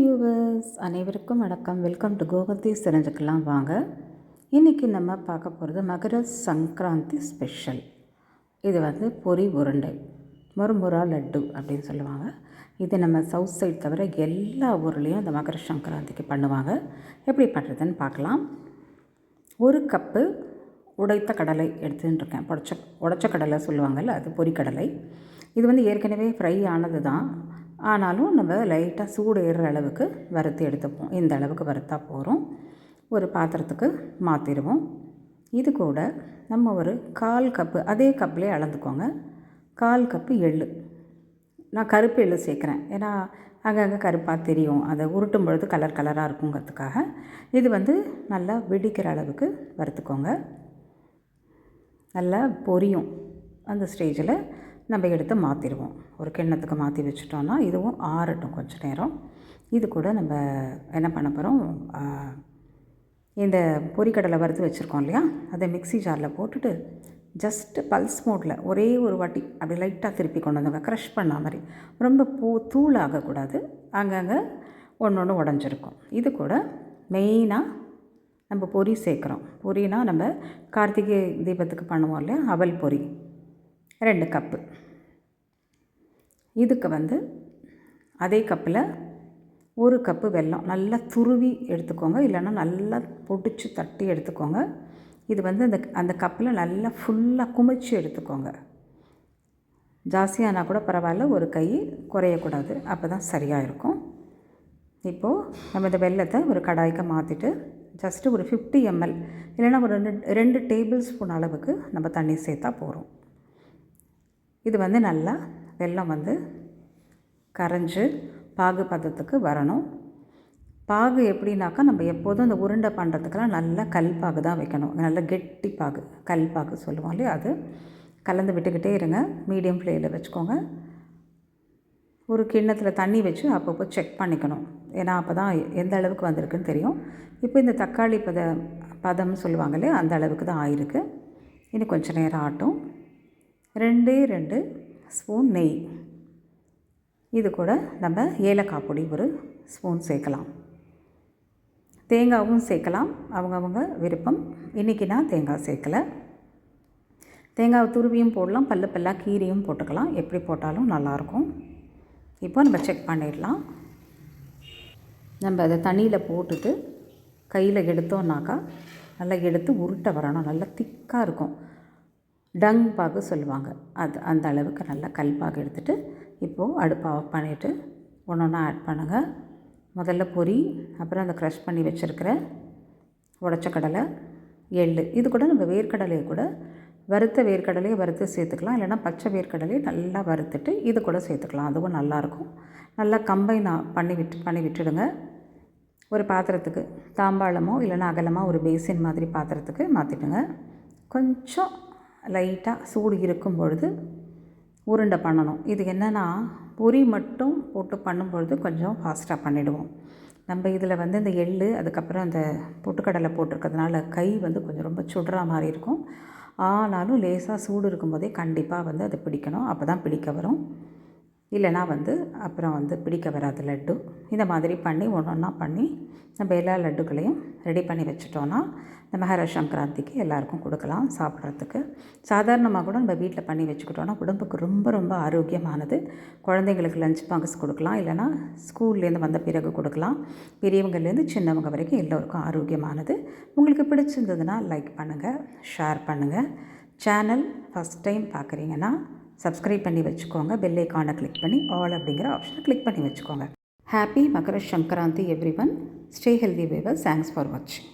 Viewers அனைவருக்கும் வணக்கம். Welcome to Gomathi தெரிஞ்சுக்கலாம் வாங்க. இன்றைக்கி நம்ம பார்க்க போகிறது மகர சங்கராந்தி ஸ்பெஷல் இது வந்து பொரி உருண்டை முறுமுறா லட்டு அப்படின்னு சொல்லுவாங்க. இது நம்ம சவுத் சைட் தவிர எல்லா ஊர்லேயும் அந்த மகர சங்கராந்திக்கு பண்ணுவாங்க. எப்படி பண்ணுறதுன்னு பார்க்கலாம். ஒரு கப்பு உடைத்த கடலை எடுத்துன்னு இருக்கேன் உடச்ச உடச்ச கடலை சொல்லுவாங்கள்ல அது பொரிக்கடலை. இது வந்து ஏற்கனவே ஃப்ரை ஆனது தான் ஆனாலும் நம்ம லைட்டாக சூடு ஏறுற அளவுக்கு வறுத்து எடுத்துப்போம். இந்த அளவுக்கு வறுத்தா போகிறோம் ஒரு பாத்திரத்துக்கு மாற்றிடுவோம் இது கூட நம்ம ஒரு கால் கப்பு அதே கப்லேயே அளந்துக்கோங்க. கால் கப்பு எள்ளு. நான் கருப்பு எள்ளு சேர்க்குறேன். ஏன்னா அங்கங்கே கருப்பாக தெரியும். அதை உருட்டும் பொழுது கலர் கலராக இருக்குங்கிறதுக்காக. இது வந்து நல்லா வெடிக்கிற அளவுக்கு வறுத்துக்கோங்க. நல்லா பொரியும். அந்த ஸ்டேஜில் நம்ம எடுத்து மாற்றிடுவோம் ஒரு கிண்ணத்துக்கு மாற்றி வச்சுட்டோன்னா இதுவும் ஆறட்டும் கொஞ்சம் நேரம். இது கூட நம்ம என்ன பண்ண போகிறோம் இந்த பொரிக்கடலை வறுத்து வச்சுருக்கோம் இல்லையா? அதை மிக்ஸி ஜாரில் போட்டுட்டு ஜஸ்ட்டு பல்ஸ் மோட்டில் ஒரே ஒரு வாட்டி அப்படி லைட்டாக திருப்பி கொண்டு வந்தோங்க க்ரஷ் பண்ண மாதிரி. ரொம்ப பூ தூள் ஆகக்கூடாது. அங்கங்கே ஒன்று ஒன்று உடஞ்சிருக்கும். இது கூட மெயினாக நம்ம பொரி சேர்க்குறோம். பொரினா நம்ம கார்த்திகை தீபத்துக்கு பண்ணுவோம் இல்லையா? அவல் பொரி ரெண்டு கப்பு. இதுக்கு வந்து அதே கப்பில் ஒரு கப்பு வெல்லம். நல்லா துருவி எடுத்துக்கோங்க. இல்லைன்னா நல்லா பொடிச்சு தட்டி எடுத்துக்கோங்க. இது வந்து அந்த அந்த கப்பில் நல்லா ஃபுல்லாக குமிச்சு எடுத்துக்கோங்க. ஜாஸ்தியானா கூட பரவாயில்ல. ஒரு கை குறையக்கூடாது. அப்போ தான் சரியாக இருக்கும் இப்போது நம்ம இந்த வெள்ளத்தை ஒரு கடாய்க்கு மாற்றிட்டு ஜஸ்ட்டு ஒரு ஃபிஃப்டி எம்எல் இல்லைன்னா ஒரு ரெண்டு ரெண்டு டேபிள் ஸ்பூன் அளவுக்கு நம்ம தண்ணி சேர்த்தா போகிறோம் இது வந்து நல்லா வெல்லம் வந்து கரைஞ்சி பாகு பதத்துக்கு வரணும். பாகு எப்படின்னாக்கா நம்ம எப்போதும் அந்த உருண்டை பண்ணுறதுக்கெல்லாம் நல்லா கல் பாகு தான் வைக்கணும். நல்ல கெட்டி பாகு கல் பாகு சொல்லுவோம் இல்லையா அது. கலந்து விட்டுக்கிட்டே இருங்க. மீடியம் ஃப்ளேமில் வச்சுக்கோங்க. ஒரு கிண்ணத்தில் தண்ணி வச்சு அப்பப்போ செக் பண்ணிக்கணும். ஏன்னா அப்போ தான் எந்த அளவுக்கு வந்திருக்குன்னு தெரியும். இப்போ இந்த தக்காளி பத பதம்னு சொல்லுவாங்க இல்லையா அந்த அளவுக்கு தான் ஆயிருக்கு. இன்னும் கொஞ்சம் நேரம் ஆட்டும். ரெண்டே ரெண்டு ஸ்பூன் நெய். இது கூட நம்ம ஏலக்காய் பொடி ஒரு ஸ்பூன் சேர்க்கலாம். தேங்காவும் சேர்க்கலாம். அவங்கவுங்க விருப்பம். இன்றைக்கி நான் தேங்காய் சேர்க்கலை. தேங்காய் துருவியும் போடலாம். பல்லு பல்லாக கீரையும் போட்டுக்கலாம். எப்படி போட்டாலும் நல்லாயிருக்கும். இப்போ நம்ம செக் பண்ணிடலாம். நம்ம அதை தண்ணியில் போட்டுட்டு கையில் எடுத்தோன்னாக்கா நல்லா எடுத்து உருட்டை வரணும். நல்லா திக்காக இருக்கும். டங் பாகு சொல்லுவாங்க. அது அந்த அளவுக்கு நல்லா கல் பாகு எடுத்துகிட்டு இப்போது அடுப்பை ஆஃப் பண்ணிவிட்டு ஒன்று ஒன்றா ஆட் பண்ணுங்கள் முதல்ல பொரி அப்புறம் அந்த க்ரஷ் பண்ணி வச்சுருக்கிற உடச்ச கடலை எள் இது கூட நம்ம வேர்க்கடலையை கூட வறுத்த வேர்க்கடலையை வறுத்து சேர்த்துக்கலாம். இல்லைனா பச்சை வேர்க்கடலையை நல்லா வறுத்துட்டு இது கூட சேர்த்துக்கலாம். அதுவும் நல்லாயிருக்கும் நல்லா கம்பைன் பண்ணி விட்டு பண்ணி விட்டுடுங்க. ஒரு பாத்திரத்துக்கு தாம்பாளமோ இல்லைன்னா அகலமாக ஒரு பேசின் மாதிரி பாத்திரத்துக்கு மாற்றிட்டுங்க கொஞ்சம் லைட்டாக சூடு இருக்கும் பொழுது உருண்டை பண்ணணும். இது என்னென்னா பொரி மட்டும் போட்டு பண்ணும்பொழுது கொஞ்சம் ஃபாஸ்ட்டாக பண்ணிவிடுவோம் நம்ம இதில் வந்து இந்த எள் அதுக்கப்புறம் அந்த பொட்டுக்கடலை போட்டிருக்கிறதுனால கை வந்து கொஞ்சம் ரொம்ப சுடுற மாதிரி இருக்கும். ஆனாலும் லேசாக சூடு இருக்கும்போதே கண்டிப்பாக வந்து அதை பிடிக்கணும். அப்போ தான் பிடிக்க வரும். இல்லைனா வந்து அப்புறம் வந்து பிடிக்க வராது லட்டு. இந்த மாதிரி பண்ணி ஒன்று ஒன்றா பண்ணி நம்ம எல்லா லட்டுக்களையும் ரெடி பண்ணி வச்சுட்டோன்னா இந்த மகர சங்கராந்திக்கு எல்லாருக்கும் கொடுக்கலாம் சாப்பிட்றதுக்கு. சாதாரணமாக கூட நம்ம வீட்டில் பண்ணி வச்சுக்கிட்டோன்னா உடம்புக்கு ரொம்ப ரொம்ப ஆரோக்கியமானது. குழந்தைங்களுக்கு லஞ்ச் பாக்ஸ் கொடுக்கலாம். இல்லைனா ஸ்கூல்லேருந்து வந்த பிறகு கொடுக்கலாம். பெரியவங்கலேருந்து சின்னவங்க வரைக்கும் எல்லோருக்கும் ஆரோக்கியமானது. உங்களுக்கு பிடிச்சிருந்ததுன்னா லைக் பண்ணுங்கள் ஷேர் பண்ணுங்கள் சேனல் ஃபஸ்ட் டைம் பார்க்குறீங்கன்னா சப்ஸ்கிரைப் பண்ணி வச்சுக்கோங்க. பெல் ஐக்கானை கிளிக் பண்ணி ஆல் அப்படிங்கிற ஆப்ஷனை கிளிக் பண்ணி வச்சுக்கோங்க. Happy Makara Sankranti everyone stay healthy viewers thanks for வாட்சிங்